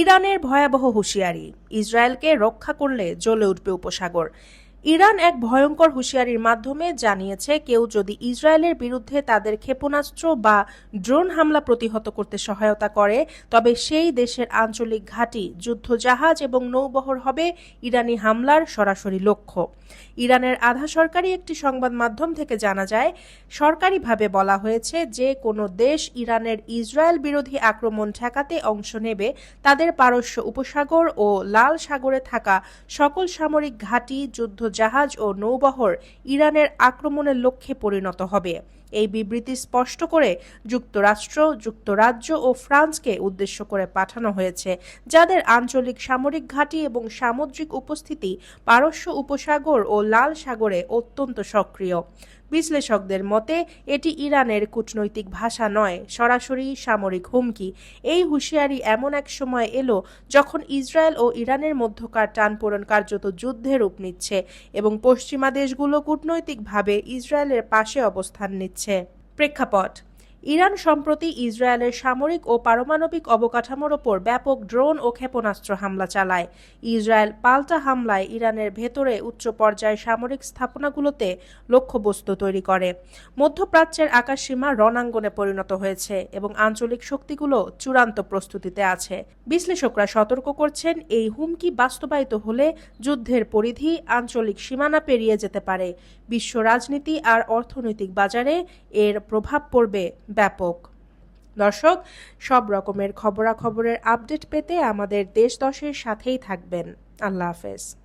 ইরানের ভয়াবহ হুঁশিয়ারি। ইসরায়েলকে রক্ষা করলে জ্বলে উঠবে উপসাগর। ইরান এক ভয়ঙ্কর হুঁশিয়ারির মাধ্যমে জানিয়েছে কেউ যদি ইসরায়েলের বিরুদ্ধে তাদের ক্ষেপণাস্ত্র বা ড্রোন হামলা প্রতিহত করতে সহায়তা করে, তবে সেই দেশের আঞ্চলিক ঘাঁটি যুদ্ধজাহাজ এবং নৌবহর হবে ইরানি হামলার সরাসরি লক্ষ্য। ইরানের আধা সরকারি একটি সংবাদ মাধ্যম থেকে জানা যায়, সরকারিভাবে বলা হয়েছে যে কোনো দেশ ইরানের ইসরায়েল বিরোধী আক্রমণ ঠেকাতে অংশ নেবে, তাদের পারস্য উপসাগর ও লাল সাগরে থাকা সকল সামরিক ঘাঁটি যুদ্ধজাহাজ ও নৌবহর ইরানের আক্রমণের লক্ষ্যে পরিণত হবে। এই বিবৃতি স্পষ্ট করে যুক্তরাষ্ট্র, যুক্তরাজ্য ও ফ্রান্সকে উদ্দেশ্য করে পাঠানো হয়েছে, যাদের আঞ্চলিক সামরিক ঘাঁটি এবং সামুদ্রিক উপস্থিতি, পারস্য উপসাগর ও লাল সাগরে অত্যন্ত সক্রিয়। বিশ্লেষকদের মতে, এটি ইরানের কূটনৈতিক ভাষা নয়, সরাসরি সামরিক হুমকি। এই হুঁশিয়ারি এমন এক সময় এলো যখন ইসরায়েল ও ইরানের মধ্যকার টানপোড়েন কার্যত যুদ্ধে রূপ নিচ্ছে এবং পশ্চিমা দেশগুলো কূটনৈতিকভাবে ইসরায়েলের পাশে অবস্থান নিচ্ছে। প্রেক্ষাপট। ইরান সম্প্রতি ইসরায়েলের সামরিক ও পারমাণবিক অবকাঠামোর ওপর ব্যাপক ড্রোন ও ক্ষেপণাস্ত্র হামলা চালায়। ইসরায়েল পাল্টা হামলায় ইরানের ভেতরে উচ্চ পর্যায়ের সামরিক স্থাপনাগুলোতে লক্ষ্যবস্তু তৈরি করে। মধ্যপ্রাচ্যের আকাশসীমা রণাঙ্গনে পরিণত হয়েছে এবং আঞ্চলিক শক্তিগুলো চূড়ান্ত প্রস্তুতিতে আছে। বিশ্লেষকরা সতর্ক করছেন, এই হুমকি বাস্তবায়িত হলে যুদ্ধের পরিধি আঞ্চলিক সীমানা পেরিয়ে যেতে পারে। বিশ্ব রাজনীতি আর অর্থনৈতিক বাজারে এর প্রভাব পড়বে ব্যাপক। দর্শক সব রকমের খবরাখবরের আপডেট পেতে আমাদের দেশ দশের সাথেই থাকবেন। আল্লাহ হাফেজ।